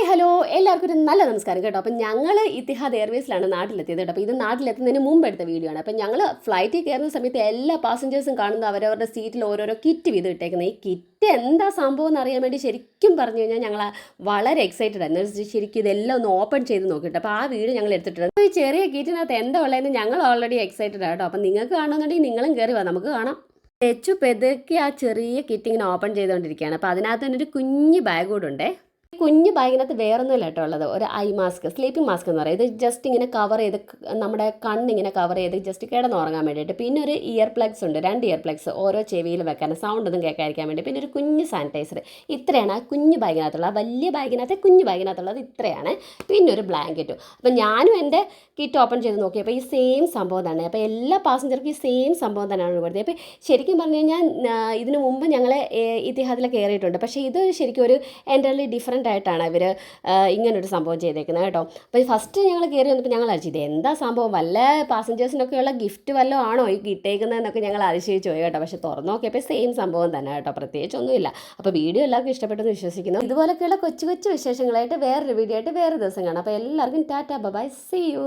Hi hello എല്ലാവർക്കും ഒരു നല്ല നമസ്കാരം കേട്ടോ. അപ്പം ഞങ്ങൾ ഇത്തിഹാദ് എയർവേസിലാണ് നാട്ടിലെത്തിയത് കേട്ടോ. അപ്പോൾ ഇത് നാട്ടിലെത്തുന്നതിന് മുമ്പ് എടുത്ത വീഡിയോ ആണ്. അപ്പം ഞങ്ങൾ ഫ്ലൈറ്റിൽ കയറുന്ന സമയത്ത് എല്ലാ പാസഞ്ചേഴ്സും കാണുന്ന അവരവരുടെ സീറ്റിൽ ഓരോരോ കിറ്റ് വീത് ഇട്ടേക്കുന്നത്. ഈ കിറ്റ് എന്താ സംഭവം എന്ന് അറിയാൻ വേണ്ടി ശരിക്കും പറഞ്ഞു കഴിഞ്ഞാൽ ഞങ്ങൾ വളരെ എക്സൈറ്റഡ് ആയിരുന്നു. ശരിക്കും ഇതെല്ലാം ഒന്ന് ഓപ്പൺ ചെയ്ത് നോക്കിയിട്ട്. അപ്പോൾ ആ വീഡിയോ ഞങ്ങൾ എടുത്തിട്ടുണ്ട്. അപ്പോൾ ഈ ചെറിയ കിറ്റിനകത്ത് എന്താ ഉള്ളതെന്ന് ഞങ്ങൾ ഓൾറെഡി എക്സൈറ്റഡ് ആട്ടോ അപ്പം നിങ്ങൾക്ക് കാണുന്നുണ്ടെങ്കിൽ നിങ്ങളും കയറി വാ. നമുക്ക് കാണാം. തെച്ചു പെതുക്കി ആ ചെറിയ കിറ്റ് ഇങ്ങനെ ഓപ്പൺ ചെയ്തുകൊണ്ടിരിക്കുകയാണ്. അപ്പോൾ അതിനകത്ത് തന്നെ ഒരു കുഞ്ഞ് ബാഗ് കൂടെ ഉണ്ടേ. കുഞ്ഞു ബാഗിനകത്ത് വേറൊന്നുമില്ല കേട്ടോ ഉള്ളത്. ഒരു ഐ മാസ്ക് സ്ലീപ്പിംഗ് മാസ്ക് എന്ന് പറയും. ഇത് ജസ്റ്റ് ഇങ്ങനെ കവർ ചെയ്ത് നമ്മുടെ കണ്ണിങ്ങനെ കവർ ചെയ്ത് ജസ്റ്റ് കിടന്നുറങ്ങാൻ വേണ്ടിയിട്ട്. പിന്നെ ഒരു ഇയർ പ്ലഗ്സ് ഉണ്ട്. രണ്ട് ഇയർ പ്ലഗ്സ് ഓരോ ചെവിയിൽ വെക്കാൻ സൗണ്ട് ഒന്നും കേൾക്കാതിരിക്കാൻ വേണ്ടി. പിന്നെ ഒരു കുഞ്ഞ് സാനിറ്റൈസർ ഇത്രയാണ് ആ കുഞ്ഞ് ബാഗിനകത്തുള്ള വലിയ ബാഗിനകത്ത് കുഞ്ഞ് ബാഗിനകത്തുള്ളത് ഇത്രയാണ്. പിന്നെ ഒരു ബ്ലാങ്കറ്റും അപ്പം ഞാനും എന്റെ കിറ്റ് ഓപ്പൺ ചെയ്ത് നോക്കിയപ്പോൾ ഈ സെയിം സംഭവം തന്നെ. അപ്പോൾ എല്ലാ പാസഞ്ചർക്കും ഈ സെയിം സംഭവം തന്നെയാണ് കൊടുത്തത്. അപ്പോൾ ശരിക്കും പറഞ്ഞു കഴിഞ്ഞാൽ ഇതിനു മുമ്പ് ഞങ്ങൾ ഇതിഹാദിൽ കയറിയിട്ടുണ്ട്. പക്ഷേ ഇത് ശരിക്കും ഒരു എന്റെ ഡിഫറെന്റ് ആയിട്ടാണ് ഇവർ ഇങ്ങനൊരു സംഭവം ചെയ്തേക്കുന്നത് കേട്ടോ. അപ്പോൾ ഫസ്റ്റ് ഞങ്ങൾ കയറി വന്നപ്പോൾ ഞങ്ങൾ അടിച്ചു ഇത് എന്താ സംഭവം? വല്ല പാസഞ്ചേഴ്സിനൊക്കെയുള്ള ഗിഫ്റ്റ് വല്ലതും ആണോ ഈ കിട്ടേക്കുന്നതെന്നൊക്കെ ഞങ്ങൾ അതിശയിച്ചു പോയി കേട്ടോ. പക്ഷേ തുറന്നു നോക്കിയപ്പോൾ സെയിം സംഭവം തന്നെ കേട്ടോ പ്രത്യേകിച്ച് ഒന്നുമില്ല അപ്പോൾ വീഡിയോ എല്ലാവർക്കും ഇഷ്ടപ്പെട്ടെന്ന് വിശ്വസിക്കുന്നു. ഇതുപോലൊക്കെയുള്ള കൊച്ചു കൊച്ചു വിശേഷങ്ങളായിട്ട് വേറൊരു വീഡിയോ ആയിട്ട് വേറെ ദിവസം കാണാം. അപ്പോൾ എല്ലാവർക്കും ടാറ്റ ബൈ സി യു